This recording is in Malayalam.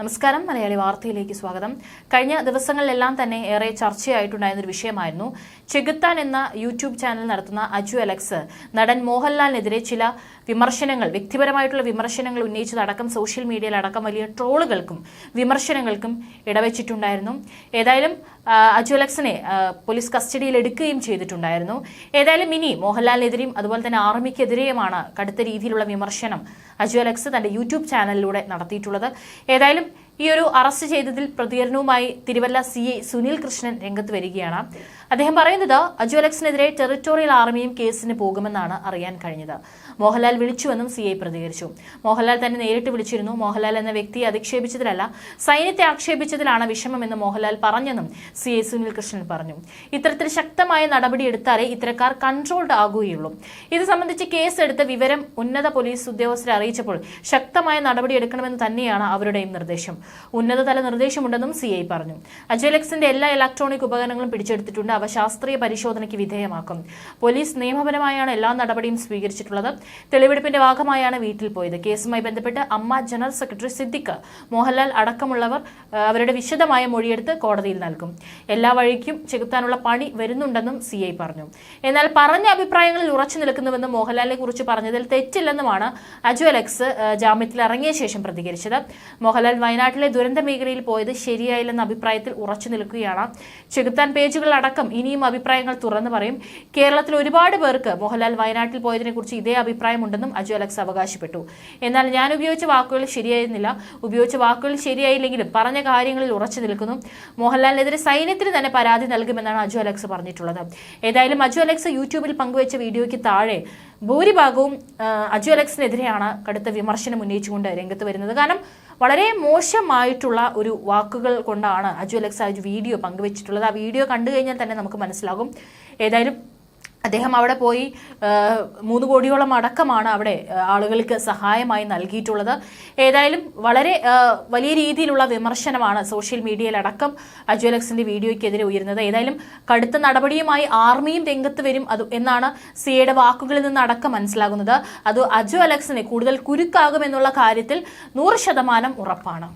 നമസ്കാരം. മലയാളി വാർത്തയിലേക്ക് സ്വാഗതം. കഴിഞ്ഞ ദിവസങ്ങളിലെല്ലാം തന്നെ ഏറെ ചർച്ചയായിട്ടുണ്ടായിരുന്ന ഒരു വിഷയമായിരുന്നു ചെകുത്താൻ എന്ന യൂട്യൂബ് ചാനൽ നടത്തുന്ന അജു അലക്സ്. നടൻ മോഹൻലാലിനെതിരെ ചില വിമർശനങ്ങൾ വ്യക്തിപരമായിട്ടുള്ള വിമർശനങ്ങൾ ഉന്നയിച്ചതടക്കം സോഷ്യൽ മീഡിയയിലടക്കം വലിയ ട്രോളുകൾക്കും വിമർശനങ്ങൾക്കും ഇടവച്ചിട്ടുണ്ടായിരുന്നു. ഏതായാലും അജു അലക്സിനെ പോലീസ് കസ്റ്റഡിയിൽ എടുക്കുകയും ചെയ്തിട്ടുണ്ടായിരുന്നു. ഏതായാലും ഇനി മോഹൻലാലിനെതിരെയും അതുപോലെ തന്നെ ആർമിക്കെതിരെയുമാണ് കടുത്ത രീതിയിലുള്ള വിമർശനം അജു അലക്സ് തന്റെ യൂട്യൂബ് ചാനലിലൂടെ നടത്തിയിട്ടുള്ളത്. ഏതായാലും ഈ ഒരു അറസ്റ്റ് ചെയ്തതിൽ പ്രതികരണവുമായി തിരുവല്ല സി ഐ സുനിൽ കൃഷ്ണൻ രംഗത്ത് വരികയാണ്. അദ്ദേഹം പറയുന്നത് അജു അലക്സിനെതിരെ ടെറിറ്റോറിയൽ ആർമിയും കേസിന് പോകുമെന്നാണ് അറിയാൻ കഴിഞ്ഞത്. മോഹൻലാൽ വിളിച്ചുവെന്നും സി ഐ പ്രതികരിച്ചു. മോഹൻലാൽ തന്നെ നേരിട്ട് വിളിച്ചിരുന്നു. മോഹൻലാൽ എന്ന വ്യക്തിയെ അധിക്ഷേപിച്ചതിലല്ല സൈന്യത്തെ ആക്ഷേപിച്ചതിലാണ് വിഷമമെന്ന് മോഹൻലാൽ പറഞ്ഞെന്നും സി ഐ സുനിൽ കൃഷ്ണൻ പറഞ്ഞു. ഇത്തരത്തിൽ ശക്തമായ നടപടി എടുത്താലേ ഇത്തരക്കാർ കൺട്രോൾഡ് ആകുകയുള്ളൂ. ഇത് സംബന്ധിച്ച് കേസെടുത്ത് വിവരം ഉന്നത പോലീസ് ഉദ്യോഗസ്ഥരെ അറിയിച്ചപ്പോൾ ശക്തമായ നടപടി എടുക്കണമെന്ന് തന്നെയാണ് അവരുടെയും നിർദ്ദേശം. ഉന്നതതല നിർദ്ദേശമുണ്ടെന്നും സി ഐ പറഞ്ഞു. അജയലക്സിന്റെ എല്ലാ ഇലക്ട്രോണിക് ഉപകരണങ്ങളും പിടിച്ചെടുത്തിട്ടുണ്ട്. അവ ശാസ്ത്രീയ പരിശോധനയ്ക്ക് വിധേയമാക്കും. പോലീസ് നിയമപരമായാണ് എല്ലാ നടപടിയും സ്വീകരിച്ചിട്ടുള്ളത്. തെളിവെടുപ്പിന്റെ ഭാഗമായാണ് വീട്ടിൽ പോയത്. കേസുമായി ബന്ധപ്പെട്ട് അമ്മ ജനറൽ സെക്രട്ടറി സിദ്ദിഖ് മോഹൻലാൽ അടക്കമുള്ളവർ അവരുടെ വിശദമായ മൊഴിയെടുത്ത് കോടതിയിൽ നൽകും. എല്ലാ വഴിക്കും ചെകുത്താനുള്ള പണി വരുന്നുണ്ടെന്നും സി ഐ പറഞ്ഞു. എന്നാൽ പറഞ്ഞ അഭിപ്രായങ്ങളിൽ ഉറച്ചു നിൽക്കുന്നുവെന്നും മോഹൻലാലിനെ കുറിച്ച് പറഞ്ഞതിൽ തെറ്റില്ലെന്നുമാണ് അജു അലക്സ് ജാമ്യത്തിൽ ഇറങ്ങിയ ശേഷം പ്രതികരിച്ചത്. മോഹൻലാൽ വയനാട്ടിലെ ദുരന്ത മേഖലയിൽ പോയത് ശരിയായില്ലെന്ന അഭിപ്രായത്തിൽ ഉറച്ചു നിൽക്കുകയാണ്. ചെകുത്താൻ പേജുകളടക്കം ഇനിയും അഭിപ്രായങ്ങൾ തുറന്നു പറയും. കേരളത്തിൽ ഒരുപാട് പേർക്ക് മോഹൻലാൽ വയനാട്ടിൽ പോയതിനെ കുറിച്ച് ഇതേ അഭിപ്രായമുണ്ടെന്നും അജു അലക്സ് അവകാശപ്പെട്ടു. എന്നാൽ ഞാൻ ഉപയോഗിച്ച വാക്കുകൾ ശരിയായിരുന്നില്ല. ഉപയോഗിച്ച വാക്കുകൾ ശരിയായില്ലെങ്കിലും പറഞ്ഞ കാര്യങ്ങളിൽ ഉറച്ചു നിൽക്കുന്നു. മോഹൻലാലിനെതിരെ സൈന്യത്തിന് തന്നെ പരാതി നൽകുമെന്നാണ് അജു അലക്സ് പറഞ്ഞിട്ടുള്ളത്. ഏതായാലും അജു അലക്സ് യൂട്യൂബിൽ പങ്കുവച്ച വീഡിയോയ്ക്ക് താഴെ ഭൂരിഭാഗവും അജു അലക്സിനെതിരെയാണ് കടുത്ത വിമർശനം ഉന്നയിച്ചുകൊണ്ട് രംഗത്ത് വരുന്നത്. കാരണം വളരെ മോശമായിട്ടുള്ള ഒരു വാക്കുകൾ കൊണ്ടാണ് അജു അലക്സ് ആ ഒരു വീഡിയോ പങ്കുവച്ചിട്ടുള്ളത്. ആ വീഡിയോ കണ്ടു കഴിഞ്ഞാൽ തന്നെ നമുക്ക് മനസ്സിലാകും. ഏതായാലും അദ്ദേഹം അവിടെ പോയി മൂന്ന് കോടിയോളം അടക്കമാണ് അവിടെ ആളുകൾക്ക് സഹായമായി നൽകിയിട്ടുള്ളത്. ഏതായാലും വളരെ വലിയ രീതിയിലുള്ള വിമർശനമാണ് സോഷ്യൽ മീഡിയയിൽ അടക്കം അജു അലക്സിന്റെ വീഡിയോയ്ക്കെതിരെ ഉയരുന്നത്. ഏതായാലും കടുത്ത നടപടിയുമായി ആർമിയും രംഗത്ത് വരും അത് എന്നാണ് സിയുടെ വാക്കുകളിൽ നിന്ന് അടക്കം മനസ്സിലാകുന്നത്. അത് അജു അലക്സിനെ കൂടുതൽ കുരുക്കാകുമെന്നുള്ള കാര്യത്തിൽ നൂറ് ശതമാനം ഉറപ്പാണ്.